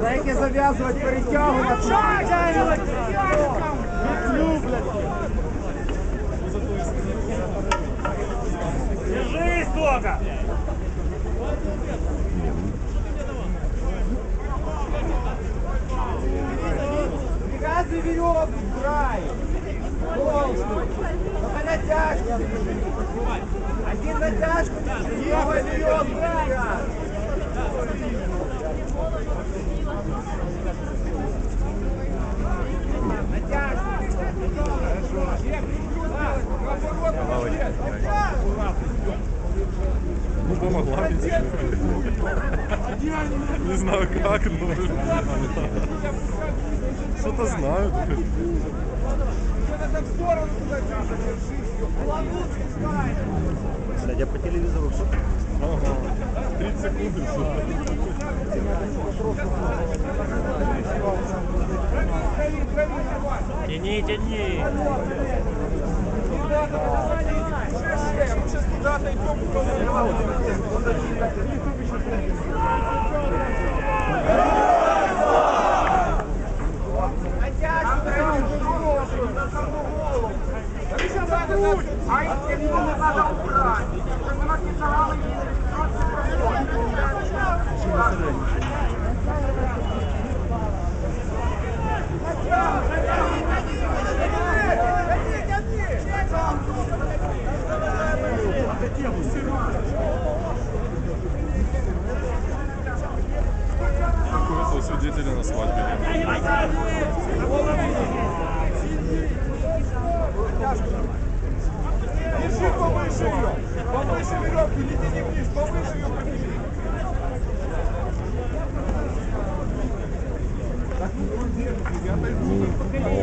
Деякі зав'язувати, перетягувати. Держись только! Прив'язуй веревку, край. Толстый. На натяжку. Один натяжку, другой веревку. привязывай. Ну, помогла ведь. Не знаю как, но... Что-то знаю. Я по телевизору Ага. 30 секунд и все. Тяни, тяни! Натяжку, натяжку, на саму голову. А если не надо убрать. Какого свидетеля на свадьбе? Держи повыше ее. Повыше веревку, не тяни вниз, повыше ее.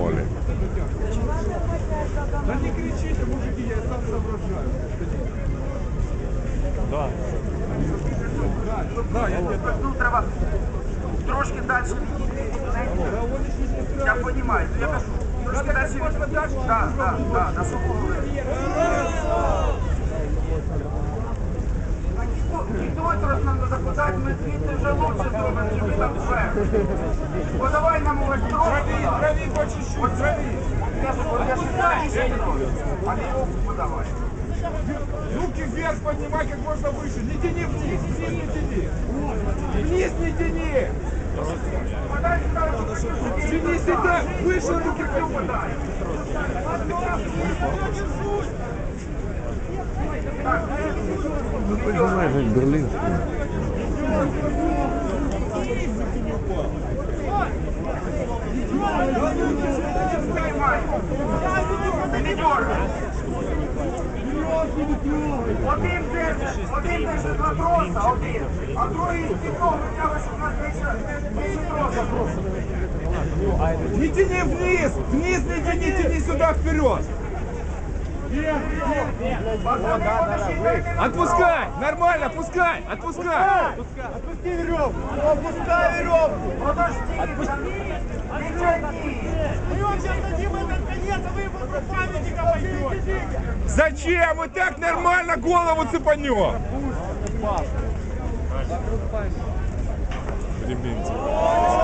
Оля. Да не кричите, мужики, я сам соображаю. Да. Да, я Ну, треба трошки далі відійти. Я розумію, я кажу, трошки далі відійти. Так, так, так, на. Ніхто трохи нам не ми звідти вже лучше зробимо, чи ми там вверх. Подавай нам ось трохи. Трави по чуть-чуть, трави. Я ж я ж не знаю, а не руку подавай. Руки вверх поднимай как можно выше. Не тяни вниз, вниз не тяни. Вниз не тяни. Подай сюди. Тяни сюда, выше руки поднимай. Не дергай. Один держиш, один держиш на троса, один, а другий стікло витягуєш на більше, більше троса. Не тяни вниз, вниз не тяни, тяни сюда вперед. Отпускай, нормально, пускай, отпускай. Отпусти веревку. Отпускай веревку. Подожди, отпусти. Не тяни. Зачем? Мы так нормально голову цепанем. Ремень.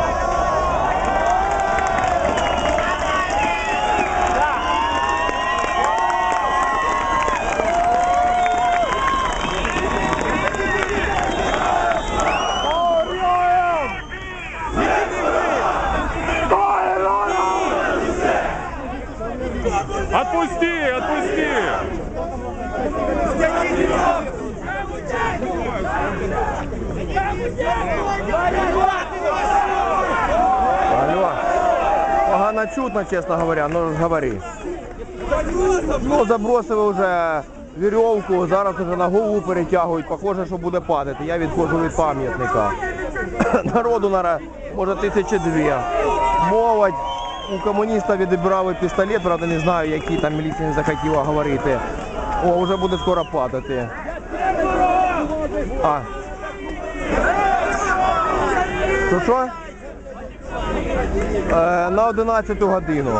Честно говоря, ну говори. Ну, забросили вже вірьовку, зараз вже на голову перетягують, похоже, що буде падати. Я відходжу від пам'ятника. Народу наразі, може тисячі дві. Молодь. У комуніста відібрали пістолет, правда не знаю, який там міліція не захотіла говорити. О, вже буде скоро падати. А. Що що? Е, на 11 годину.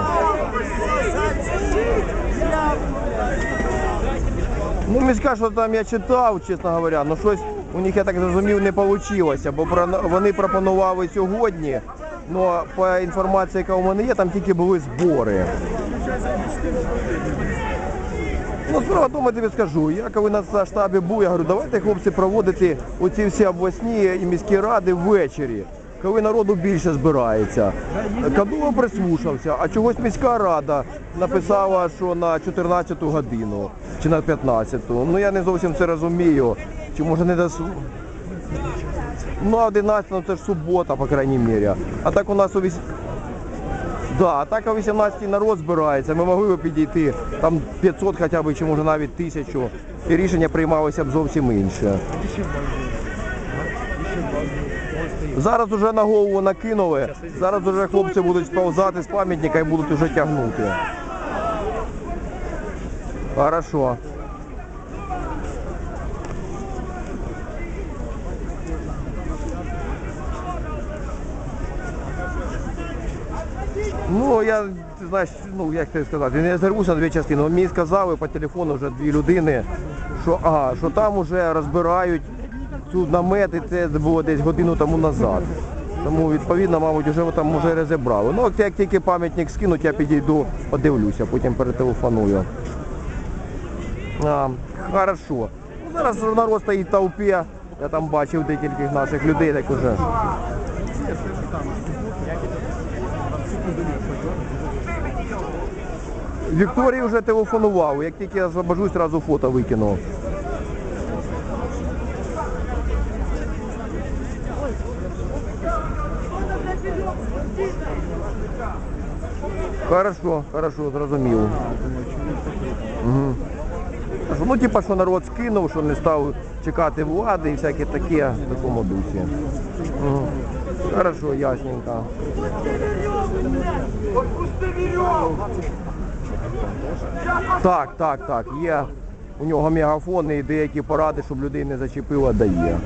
Ну, міська, що там я читав, чесно говоря, ну щось у них, я так зрозумів, не вийшло, бо вони пропонували сьогодні, але по інформації, яка у мене є, там тільки були збори. Ну, справа тому, я тобі скажу, я коли на штабі був, я говорю, давайте, хлопці, проводити оці всі обласні і міські ради ввечері, коли народу більше збирається. Кадуло прислушався, а чогось міська рада написала, що на 14 ту годину чи на 15. ту Ну я не зовсім це розумію. Чи може не досу. Ну, а 11, ну це ж субота, по крайній мірі. А так у нас у віс... Да, а так о 18 народ збирається. Ми могли б підійти там 500 хоча б, чи може навіть 1000. І рішення приймалося б зовсім інше. Зараз уже на голову накинули. Зараз уже хлопці будуть сповзати з пам'ятника і будуть уже тягнути. Хорошо. Ну, я, знаєш, ну як тобі сказати, не зервуся на дві частини. Мені сказали по телефону вже дві людини, що, ага, що там вже розбирають цю намет, і це було десь годину тому назад. Тому, відповідно, мабуть, вже там вже розібрали. Ну, як тільки пам'ятник скинуть, я підійду, подивлюся, потім перетелефоную. А, хорошо. Ну, зараз народ стоїть толпі. Я там бачив декількох наших людей, так уже. Вікторії вже телефонував. Як тільки я освобожусь, одразу фото викину. Хорошо, хорошо, зрозумів. Угу. Ну, типа, що народ скинув, що не став чекати влади і всяке таке в такому дусі. Угу. Хорошо, ясненько. Так, так, так. Є у нього мегафон і деякі поради, щоб людей не зачепило, дає.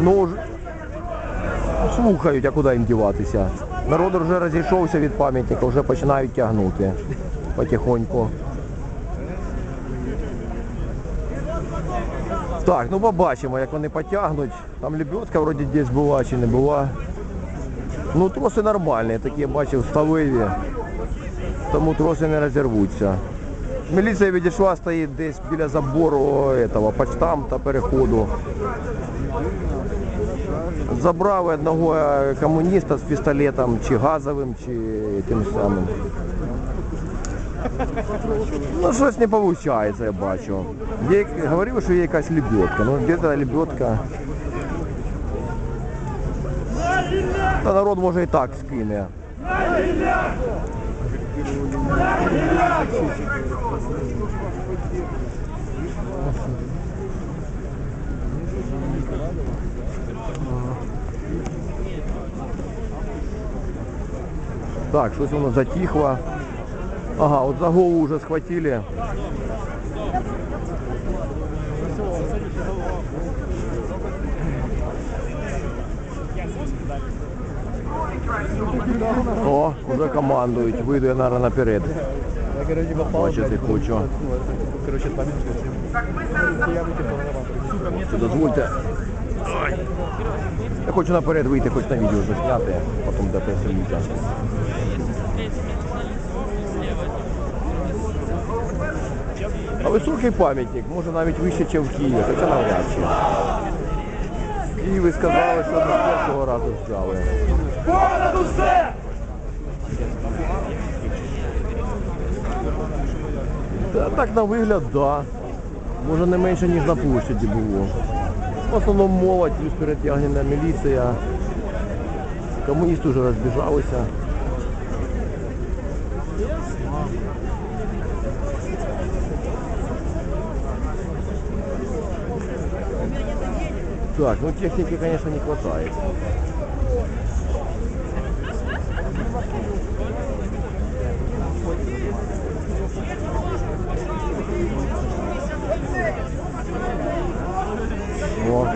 Ну, слухають, а куди їм діватися. Народ вже розійшовся від пам'ятника, вже починають тягнути потихоньку. Так, ну побачимо, як вони потягнуть. Там лебедка вроді десь була чи не була. Ну троси нормальні, такі я бачив сталеві, тому троси не розірвуться. Міліція відійшла, стоїть десь біля забору этого, почтамта переходу. Забрали одного е, комуніста з пістолетом, чи газовим, чи тим самим. Ну щось не виходить, я бачу. Є, говорили, що є якась лебедка. Ну де та лебедка? Та народ може і так скине. Так, щось воно затихло. Ага, от за голову вже схватили. О, вже командують. Вийду я, наверное, наперед. Бачити хочу. Чи дозвольте. Ой. Я хочу наперед вийти, хоч на відео засняти, потім дати соліття. А високий пам'ятник, може навіть вище, ніж в Києві, хоча навряд чи. В Києві сказали, що з першого разу взяли. Понад усе! Та так на вигляд, да. Може не менше, ніж на площаді було. В основному молодь, плюс перетягнена міліція. Комуністи вже розбіжалися. Так, ну техники, конечно, не хватает. О.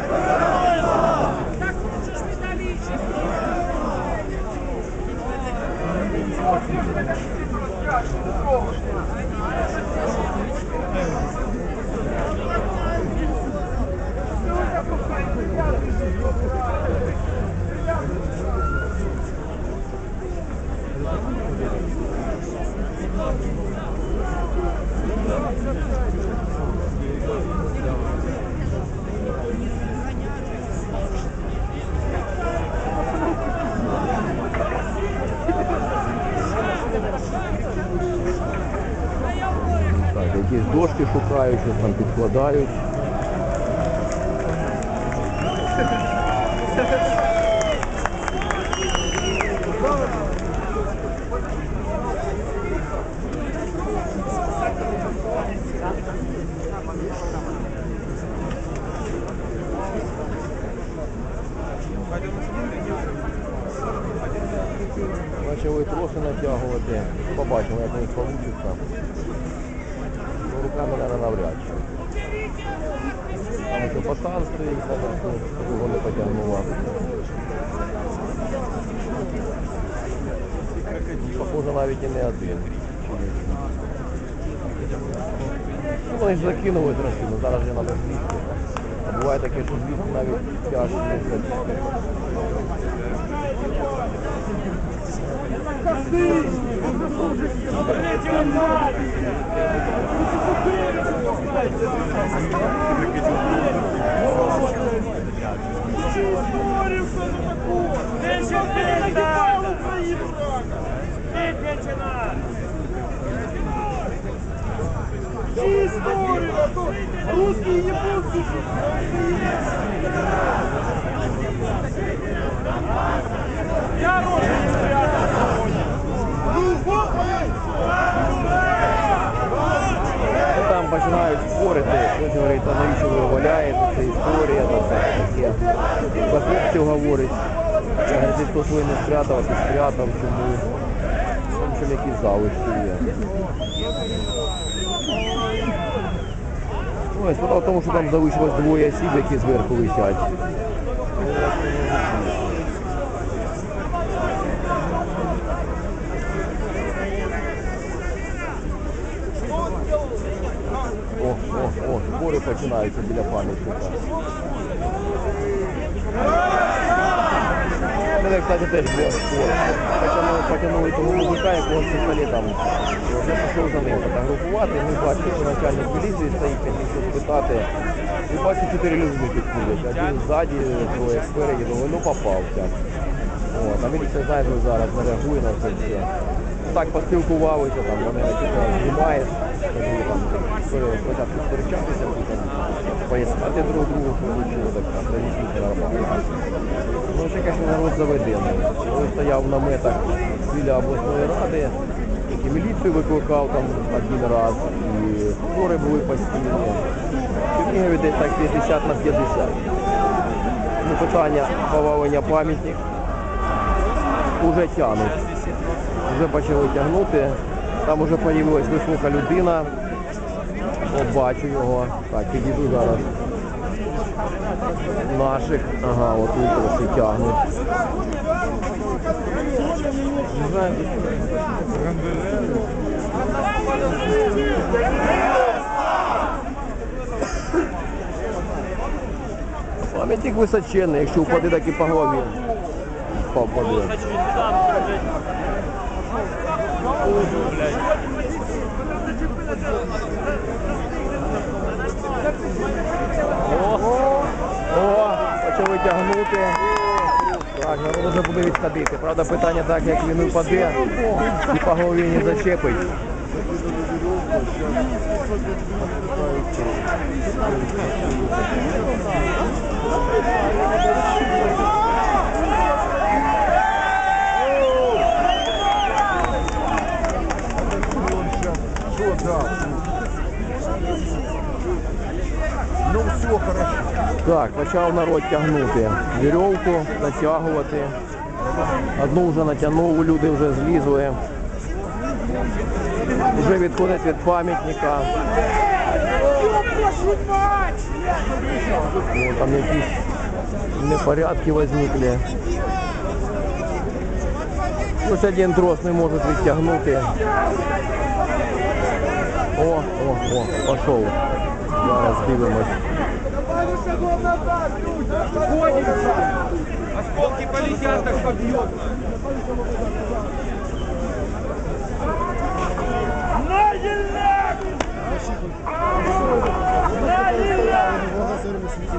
Так, якісь дошки шукають, там підкладають. Почали троси натягувати. Побачимо, як у них вийде. Ну, руками, наверное, навряд чи. Там ще пацан стоїть, зараз, ну, щоб Похоже, навіть і не один. Ну, Вони ж закинули трохи, ну зараз вже треба злізти. А буває таке, що злізти навіть тяжко. злізти. Русские и японцы. Я рожу Ну, Там починають спорити, хтось говорить, а навіщо ви валяєте, це історія, то це таке. За хлопців говорить, ти хто свої не спрятав, а ти спрятав, чому. Тому що якісь залишки є. Ой, справа в тому, що там залишилось двоє осіб, які зверху висять. О, починаються біля пам'ятника. Мене, кстати, теж був спор. Потягнули, того мужика, якого з пістолетом. Вже пішов за ним фотографувати. Ми бачили, що начальник міліції стоїть, хотів щось питати. І бачу, чотири людини підходять. Один ззаді, троє спереді, думаю, ну попався. От, а міліція знає, що зараз не реагує на це все. Так поспілкувалися, там, вони типу, знімаєш, кажу, там, пере- спочатку сперечатися, пояснити друг другу, там, завісіть нормально. Ну, це, звісно, народ заведений. Коли стояв на метах біля обласної ради, і міліцію викликав там один раз, і спори були постійні. Чернігові десь так 50 на 50. Ну, питання повалення пам'ятник вже тягнуть. Вже почали тягнути. Там вже з'явилась висока людина. О, бачу його. Так, підійду зараз. Наших. Ага, от ультраси тягнуть. Пам'ятник височенний, якщо впаде, так і по голові. Попаде. О, о, почали тягнути. Так, народ вже буде відходити. Правда, питання так, як він упаде і по голові не зачепить. Ну все хорошо. Так, почав народ тягнути вірьовку, натягувати. Одну вже натягнув, люди вже злізли. Вже відходять від пам'ятника. Там якісь непорядки возникли. Ось один трос не можуть відтягнути. О, о, о, пішов. Зараз дивимось. Пару шагов назад, люди! Ходим! Осколки полетят, так побьет.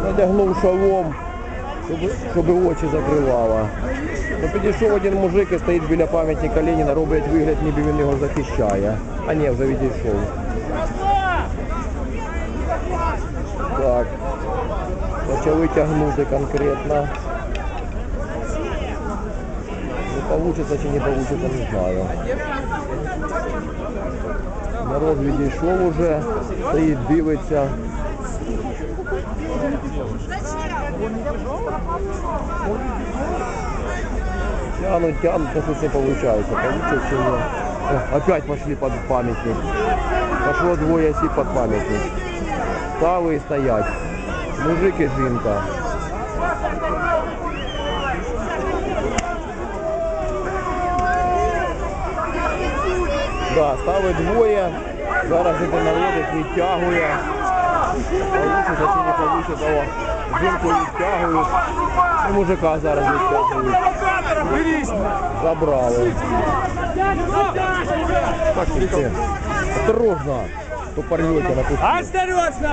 Надягнув шалом, щоб, щоб очі закривало. То підійшов один мужик і стоїть біля пам'ятника Леніна, робить вигляд, ніби він його захищає. А ні, вже відійшов. Так. Почали тягнути конкретно. Ну, получится чи не получится, не знаю. Народ відійшов уже, стоїть, дивиться. Тянут, тянут, но тут не получается. Получится чи? О, опять пошли под памятник. Пошло двое осіб под памятник. Стали і стоять. Мужик і жінка. Да, стали двоє. Зараз іде народ, їх відтягує. Получиться чи не получиться. Жінку відтягують. І мужика зараз відтягують. Забрали. Так. Осторожно. То порвете на куски. Осторожно!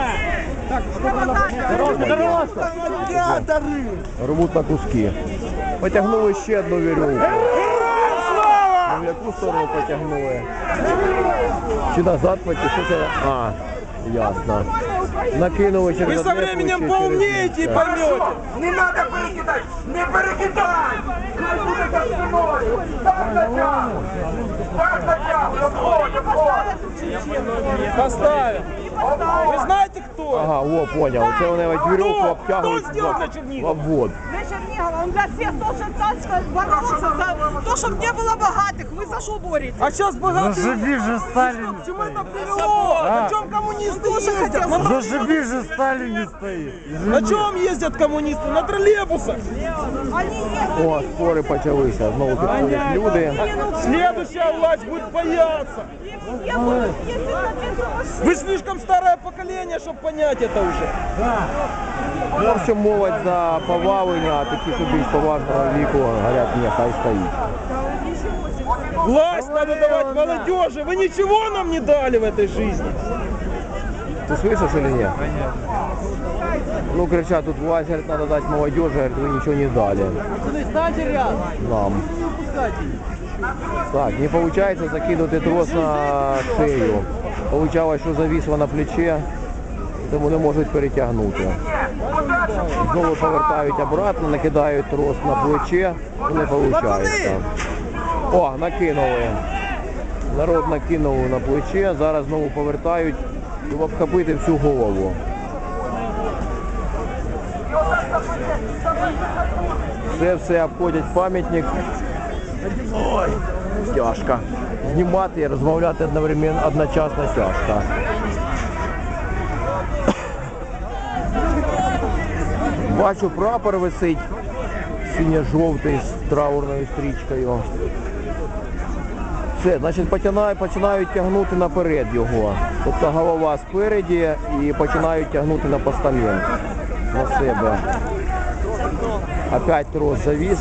Рвуть на куски. Потягнули ще одну вірьовку. Ну, в яку сторону потягнули? Чи назад? Що це? А, ясно. Накинули через Вы со одне временем плече, через поумнеете и поймете. Не надо перекидать! Не перекидай! Хай буде за спиною! Так затягуй! Так затягуй! Обходь, обходь! Поставим. Вы знаете кто? Ага, о, понял. Це вони ось вірьовку Хто? обтягують Хто зробив в- на в Чернігова? обвод. Для Чернігова, он для всіх должен так бороться за то, щоб не було багатих. Ви за що боретесь? А сейчас богатые... Заживи же Сталин! К чему это привело? На чем коммунисты Тоже ездят? хотел На, Заживи же Сталин не стоит! на чем ездят коммунисты? На троллейбусах. Они є. О, спори почалися. Знову підходять люди. Следующая власть будет бояться. Є будуть їздити на бензовозі. Вы слишком старое поколение, чтобы понять это уже. В общем, молодь за повалення, а такі, що більш поважного віку, говорять, ні, хай стоїть. Власть надо давать молодежи. Вы ничего нам не дали в этой жизни. Ты слышишь или нет? Ну, кричат, тут власть, говорит, надо дать молодежи, говорит, вы ничего не дали. Нам. Так, не получается закинути трос на шею. Получалось, що зависло на плече, тому не можуть перетягнути. Знову повертають обратно, накидають трос на плече, і не виходить. О, накинули. Народ накинув на плече, зараз знову повертають, щоб обхопити всю голову. Це все обходять пам'ятник. Ой, тяжко. Знімати і розмовляти одновременно одночасно тяжко. Бачу, прапор висить синьо-жовтий з траурною стрічкою. Все, значить починають, починають тягнути наперед його. Тобто голова спереді і починають тягнути на постамент на себе. Опять трос завис.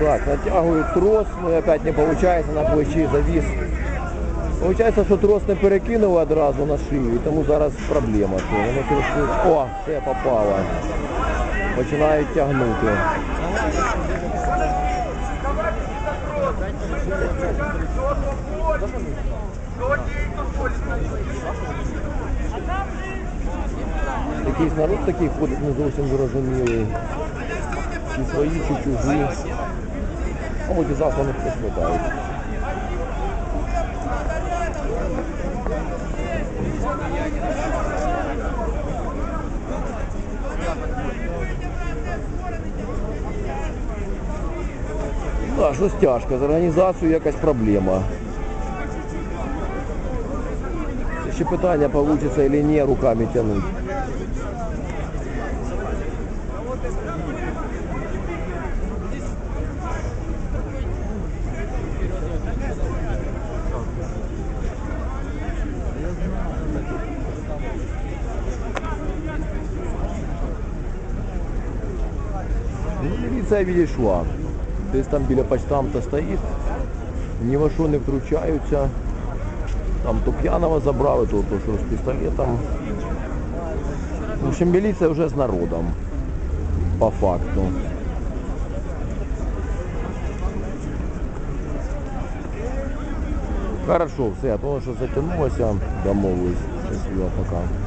Так, натягивают трос, но и опять не получается, на плечі завис. Получається, що трос не перекинули одразу на шию, і тому зараз проблема. О, все попало. Починають тягнути. Якийсь народ такий ходить не зовсім зрозумілий. Чи свої, чи чужі. Мабуть, і завтра не посвятають. да, щось тяжко. З організацією якась проблема. Це ще питання, вийде чи ні, руками тягнути. Ну, відійшла. Десь там біля почтамта стоїть. Ні во що не втручаються. Там то п'яного забрали, то, то що з пістолетом. В общем, міліція вже з народом. По факту. Хорошо, все, а то що затягнулося, домовились. Щасливо, пока.